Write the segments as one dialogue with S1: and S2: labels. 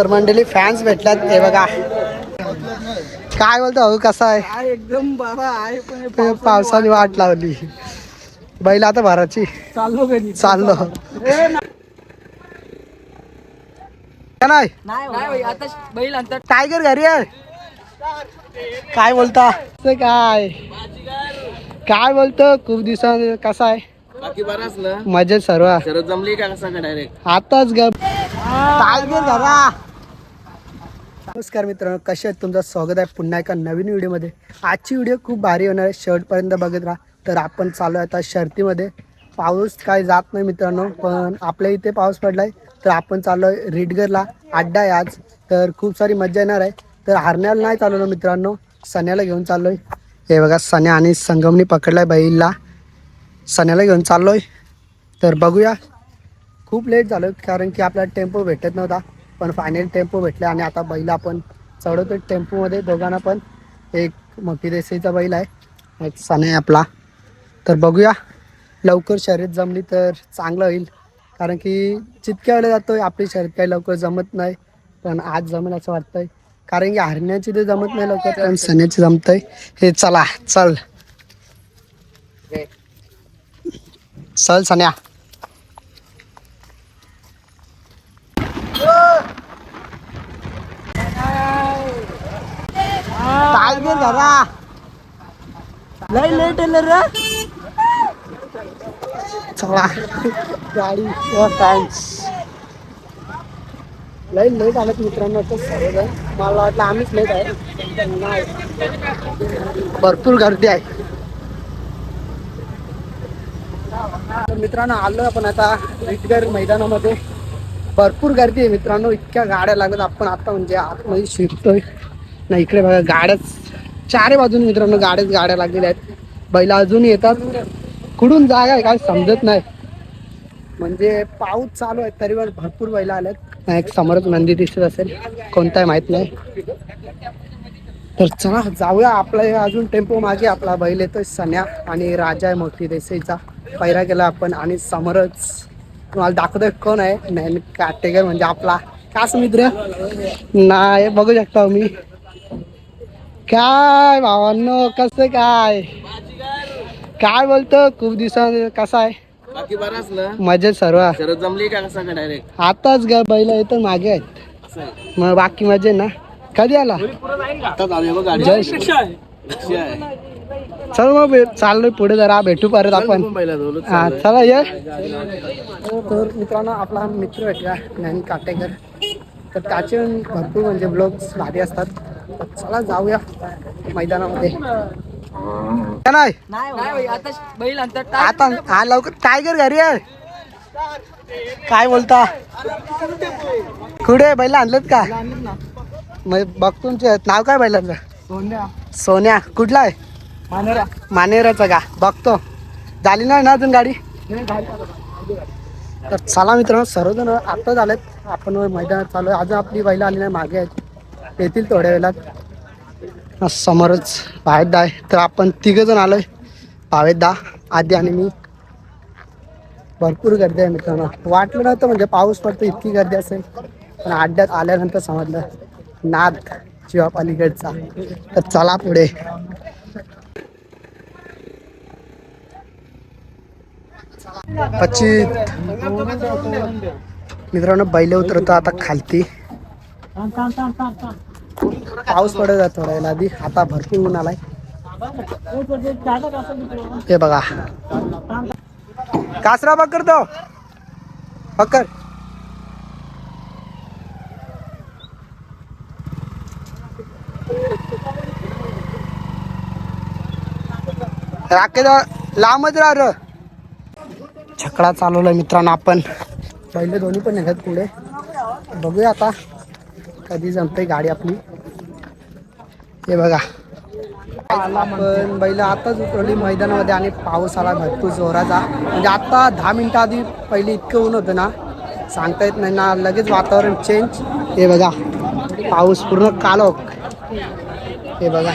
S1: तर मंडळी फॅन्स भेटल्यात. हे बघा. काय बोलतो भाऊ कसा आहे?
S2: एकदम बाबा आहे
S1: पावसाने वाट लावली. बैल आता भराची
S2: चाललो
S1: चाललो. नाही? टायगर घरी आहे. काय बोलता? ते काय? काय बोलतो? खूप दिवसांनी कसा आहे?
S3: बाकी बराच ना
S1: मजेत सर्व.
S3: जमली का कसा डायरेक्ट
S1: आताच ग टायगर घरा नमस्कार मित्रांनो कसे आहेत तुमचं स्वागत आहे पुन्हा एका नवीन व्हिडिओमध्ये. आजची व्हिडिओ खूप भारी होणार आहे शर्टपर्यंत बघत राहा. तर आपण चालू आहे आता शर्तीमध्ये. पाऊस काय जात नाही मित्रांनो पण आपल्या इथे पाऊस पडला आहे तर आपण चाललो आहे रेडगरला अड्डा आहे आज तर खूप सारी मजा येणार आहे. तर हरण्याला नाही चालवलं मित्रांनो सण्याला घेऊन चाललो आहे हे बघा सण्या आणि संगमनी पकडला आहे बैलला. सण्याला घेऊन चाललो आहे तर बघूया. खूप लेट झालं कारण की आपल्याला टेम्पो भेटत नव्हता. पण फायनल टेम्पो भेटले आणि आता बैल आपण चढवतो टेम्पोमध्ये दोघांना पण एक मोठी देसाईचा बैल आहे. एक सण आहे आपला. तर बघूया. लवकर शर्यत जमली तर चांगलं होईल. कारण की जितक्या वेळेला आहे आपली शर्यत काही लवकर जमत नाही. पण आज जमेल असं वाटतंय. कारण की हरण्याची ते जमत नाही लवकर पण सण्याची जमतंय. हे चला चल. चल सण्या टायगर घरा लय लेट येणार रे. चला. गाडी थँक्स लय लेट आलं मित्रांनो तर सर्वजण. मला वाटलं आम्हीच लेट आहे. नाही भरपूर गर्दी आहे. तर मित्रांनो आलो आपण आता विटगर मैदानामध्ये. भरपूर गर्दी आहे मित्रांनो. इतक्या गाड्या लागत आपण आता म्हणजे आतमध्ये शिरतोय. ना इकडे बघा गाड्याच चारही बाजून मित्रांनो गाड्याच गाड्या लागलेल्या आहेत. बैला अजून येतात. कुठून जागा आहे काय समजत नाही. म्हणजे पाऊस चालू आहे तरी पण भरपूर बैला आल्यात एक समोरच नंदी दिसत असेल. कोणताही माहीत नाही. तर चला जाऊया आपला हे अजून टेम्पो मागे. आपला बैल येतोय सन्या आणि राजा आहे मोठी देसाईचा. पैरा केला आपण आणि समोरच तुम्हाला दाखवतोय कोण आहे. नाही काटेकर म्हणजे आपला. कास मित्र. नाही बघू शकता मी काय भावांनो कसं काय? काय बोलतो? खूप दिवसांनी कसा आहे?
S3: बाकी बराच ना?
S1: मजेत सर्व.
S3: शरद जमली का कसा का डायरेक्ट
S1: आताच ग बैल येतं मागे आहेत.
S3: असं आहे.
S1: मग बाकी मजे ना? कधी आला?
S3: आता चालू बघ गाडी
S1: जय
S3: रिक्षा आहे.
S1: चल मग भे- चाललोय पुढे जरा भेटू परत आपण. हा चला ये. तर मित्रांनो आपला मित्र भेटला ज्ञानी काटेकर. तर त्याचे भरपूर म्हणजे ब्लॉग्स भारी असतात. चला जाऊया मैदानामध्ये. नाही
S2: नाही. आता बैल
S1: हा लवकर टायगर घरी आहे. काय बोलता? कुठे बैल आणलेत का? बघतो तुमचे. नाव काय बैलाचं? सोन्या. कुठला आहे?
S2: मानेरा.
S1: मानेराचं का? बघतो. झाली नाही ना अजून गाडी? तर चला मित्रांनो सर्वजण आता आलेत. आपण मैदानात चालू आहे अजून आपली बैला आली नाही मागे. आहेत येतील थोड्या वेळात. समोरच भावेदा आहे. तर आपण तिघ जण आलोय भावेदा आधी आणि मी. भरपूर गर्दी आहे मित्रांनो. वाटलं नव्हतं म्हणजे पाऊस पडतो इतकी गर्दी असेल. पण अड्ड्यात आल्यानंतर समजलं. नाद जीवा पलीकडचा तर चला पुढे. पच्ची मित्रांनो बैल उतरतो आता खालती. पाऊस पडत आहे थोड्या वेळा आधी आता भरपूर ऊन आलाय. हे बघा. कासरा पकड तो. पकड. राके लांबच राह छकडा चालवला मित्रांनो आपण. पहिले दोन्ही पण निघत पुढे. बघूया आता कधी जमते गाडी आपली. हे बघा. पण बैल आताच उतरली मैदानामध्ये आणि पाऊस आला भरपूर जोराचा. म्हणजे आता दहा मिनिटं आधी पहिले इतकं ऊन होतं ना. सांगता येत नाही ना लगेच वातावरण चेंज हे बघा. पाऊस पूर्ण कालोक हे बघा.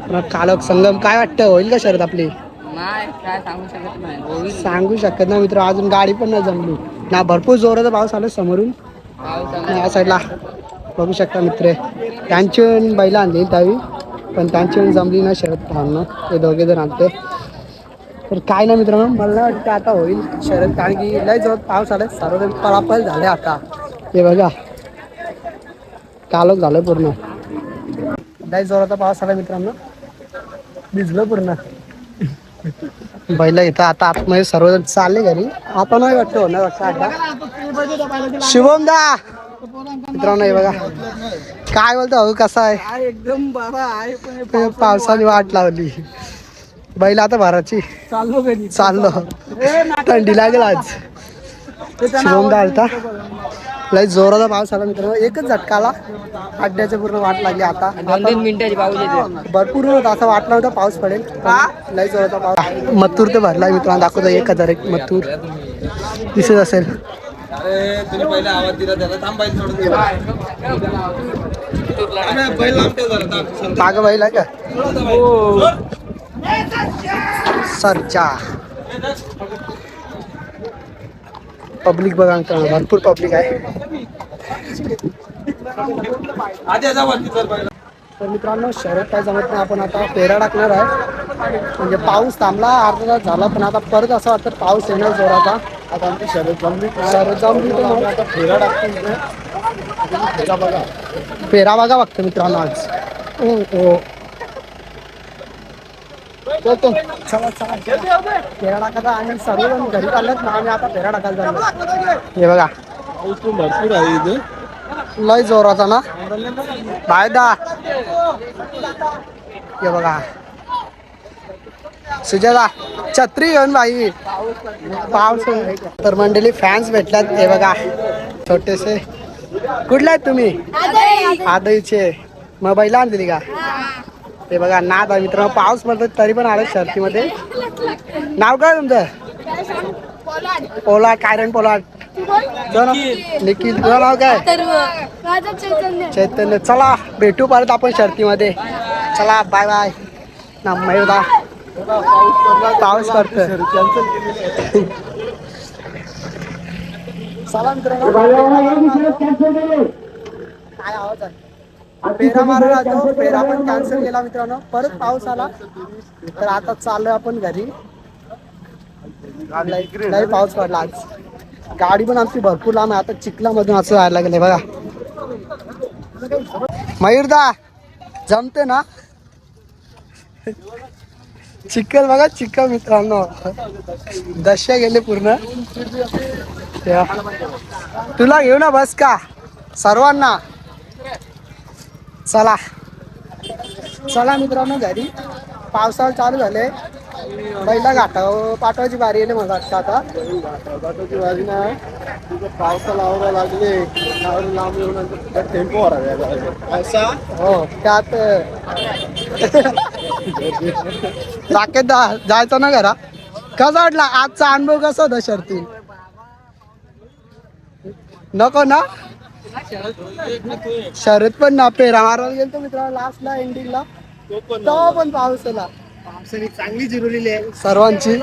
S1: पूर्ण कालोक संगम. काय वाटतं? होईल का शरद आपली?
S2: नाही काय सांगू शकत नाही.
S1: सांगू शकत ना मित्र अजून गाडी पण नाही जमली. ना भरपूर जोराचा पाऊस आला समोरून. आणि या साईडला बघू शकता मित्र त्यांची बैला आणली त्यावी पण त्यांची जमली ना शरद आणणं ते दोघे जण आणते. तर काय ना मित्रांनो मला वाटतं आता होईल शरद कारण की लय जोरात पाऊस आलाय सर्वजण पळापळ झाले आता. हे बघा. कालच झालं पूर्ण. लय जोराचा पाऊस आला मित्रांनो. भिजलं पूर्ण. बैला इथं आता आतमध्ये सर्वजण चालले घरी. आता नाही वाटतं होणार वाटतं आता शुभम दा मित्रांनो हे बघा. काय बोलतो भाऊ कसा आहे?
S2: एकदम बाबा आहे
S1: पावसाने वाट लावली. बैल आता भराची.
S2: चाललो घरी.
S1: चाललो. थंडी लागेल आज. शुभम दा आलता. लय जोराचा पाऊस आला मित्रांनो. एकच झटका आला अड्ड्याच्या पूर्ण वाट लागली आता.
S2: दोन मिनिटाची पाऊस येते.
S1: भरपूर होता असं वाटलं होतं पाऊस पडेल. लय जोराचा पाऊस. मथूर ते भरलाय मित्रांनो. दाखवतो एक हजार एक मथूर. दिसत असेल.
S3: अरे तुम्ही पहिले आवाज दिला त्याला थांब बैल सोडून दे. अरे, बैल लांबते जरा थांब.
S1: माग बैल आहे का सरचा पब्लिक बघा भरपूर पब्लिक आहे. तर मित्रांनो शर्यत काय जमत नाही आपण आता फेरा टाकणार आहे. म्हणजे पाऊस थांबला अर्धा तास झाला पण आता परत असं वाटतं पाऊस येणार जोराचा. आता आमची शर्यत जमली शर्यत जमली तर आता फेरा टाकतो. फेरा बघा. फेरा बघा बघतो मित्रांनो आज. ओ ओ. चला चला चला. फेरा टाकायचा आणि सर्वजण घरी चाललेत. ना आम्ही आता फेरा टाकायला चाललो हे बघा.
S3: भरपूर आहे इथं.
S1: लय जोराचा ना? बायदा हे बघा. सुजाता छत्री घेऊन बाई. पाऊस तर मंडळी फॅन्स भेटल्यात. हे बघा. छोटेसे. कुठले आहेत तुम्ही? आदईचे. मग बैला आण दिली का? ते बघा नाद आहे मित्र. पाऊस पडतो तरी पण आले शर्तीमध्ये. नाव काय तुमचं? पोलाट पोलाट तुझं नाव? निखिल तुझं नाव काय?
S4: चैतन्य.
S1: चैतन्य चला भेटू परत आपण शर्तीमध्ये. चला बाय बाय ना मयूरदा पाऊस पडतोय. चला मित्रांनो. काय आवाज आहे? पेरा मारायला होतो पेरा पण कॅन्सल केला मित्रांनो. परत पाऊस आला. तर आता चाललोय आपण घरी. लय पाऊस पडला आज. गाडी पण आमची भरपूर लांब आहे. आता चिखलामधून असं जायला लागले बघा. मयूरदा जमते ना? चिखल बघा चिखल मित्रांनो. दशा गेले पूर्ण. तुला घेऊ ना बस का? सर्वांना. चला. चला मित्रांनो घरी. पावसाळा चालू झाले. पहिला घाटा पाठवायची बारी येते मला वाटतं आता.
S3: पाठवची वारी नाही. तिथं पावसा लावायला लागले. लावून लांब येऊन नंतर टेम्पो भरायला असा?
S1: हो त्यात राकेत जायचं ना घरा. कसा वाटला? आजचा अनुभव कसा होता शर्ती? नको ना? शरद पण ना पेरा मारायला गेलो मित्रांनो लास्टला एंडिंगला तो पण पाऊस आला.
S3: पावसाने चांगली जिरवलेली आहे.
S1: सर्वांची.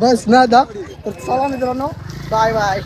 S1: बस ना तर चला मित्रांनो बाय बाय